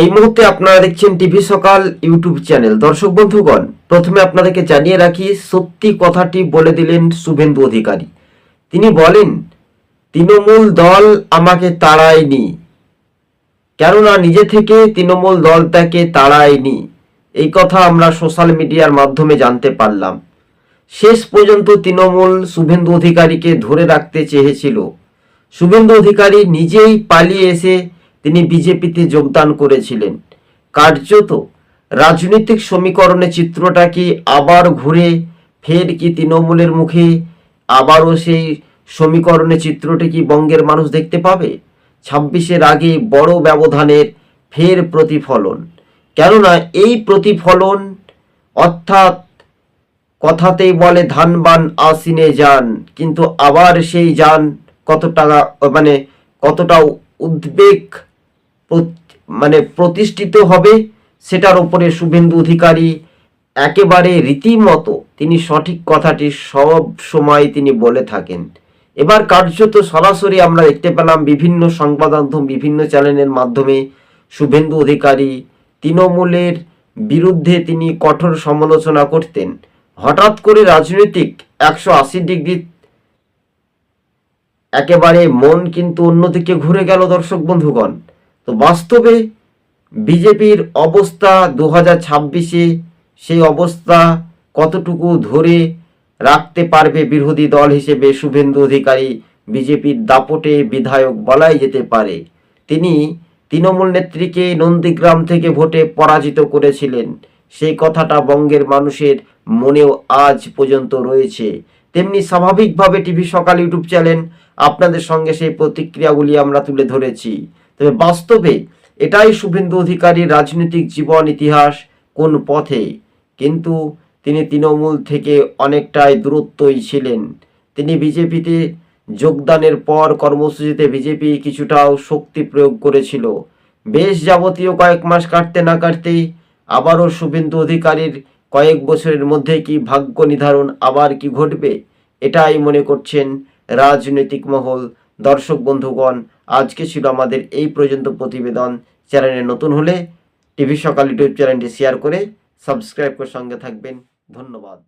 এই মুহূর্তে আপনারা দেখছেন টিভি সকাল ইউটিউব চ্যানেল। দর্শক বন্ধুগণ, প্রথমে আপনাদেরকে জানিয়ে রাখি, সত্যি কথাটি বলে দিলেন শুভেন্দু অধিকারী। তিনি বলেন, তৃণমূল দল আমাকে তাড়ায়নি। কেননা নিজে থেকে তৃণমূল দল তাকে তাড়ায়নি। এই কথা আমরা সোশ্যাল মিডিয়ার মাধ্যমে জানতে পারলাম। শেষ পর্যন্ত তৃণমূল শুভেন্দু অধিকারীকে ধরে রাখতে চেয়েছিল। শুভেন্দু অধিকারী নিজেই পালিয়ে এসে তিনি বিজেপিতে যোগদান করেছিলেন। কার্যত রাজনৈতিক সমীকরণে চিত্রটা কি আবার ঘুরে, ফের কি তৃণমূলের মুখে আবারও সেই সমীকরণে চিত্রটি কি বঙ্গের মানুষ দেখতে পাবে? ছাব্বিশের আগে বড় ব্যবধানের ফের প্রতিফলন। কেননা এই প্রতিফলন অর্থাৎ কথাতেই বলে ধানবান আসিনে যান, কিন্তু আবার সেই যান কতটা মানে কতটা উদ্বেগ মানে প্রতিষ্ঠিত হবে সেটার উপরে শুভেন্দু অধিকারী একেবারে রীতিমতো তিনি সঠিক কথাটি সব সময় তিনি বলে থাকেন। এবার কার্যত সরাসরি আমরা দেখতে পেলাম বিভিন্ন সংবাদ মাধ্যম বিভিন্ন চ্যানেলের মাধ্যমে শুভেন্দু অধিকারী তৃণমূলের বিরুদ্ধে তিনি কঠোর সমালোচনা করতেন। হঠাৎ করে রাজনৈতিক একশো আশি ডিগ্রি একেবারে মন কিন্তু অন্যদিকে ঘুরে গেল দর্শক বন্ধুগণ। তো বাস্তবে বিজেপির অবস্থা দু হাজার ছাব্বিশে সেই অবস্থা কতটুকু ধরে রাখতে পারবে বিরোধী দল হিসেবে শুভেন্দু অধিকারী? বিজেপির দাপটে বিধায়ক বলাই যেতে পারে। তিনি তৃণমূল নেত্রীকে নন্দীগ্রাম থেকে ভোটে পরাজিত করেছিলেন। সেই কথাটা বঙ্গের মানুষের মনেও আজ পর্যন্ত রয়েছে। তেমনি স্বাভাবিকভাবে টিভি সকাল ইউটিউব চ্যানেল আপনাদের সঙ্গে সেই প্রতিক্রিয়াগুলি আমরা তুলে ধরেছি। তবে বাস্তবে এটাই শুভেন্দু অধিকারীর রাজনৈতিক জীবন ইতিহাস কোন পথে? কিন্তু তিনি তৃণমূল থেকে অনেকটাই দূরত্বই ছিলেন। তিনি বিজেপিতে যোগদানের পর কর্মসূচিতে বিজেপি কিছুটাও শক্তি প্রয়োগ করেছিল। বেশ যাবতীয় কয়েক মাস কাটতে না কাটতেই আবারও শুভেন্দু অধিকারীর কয়েক বছরের মধ্যে কি ভাগ্য নির্ধারণ আবার কি ঘটবে? এটাই মনে করছেন রাজনৈতিক মহল দর্শক বন্ধুগণ আজকে ছিল আমাদের এই পর্যন্ত প্রতিবেদন। চ্যানেলে নতুন হলে টিভি সকাল ইউটিউব চ্যানেলটি শেয়ার করে সাবস্ক্রাইব করে সঙ্গে থাকবেন। ধন্যবাদ।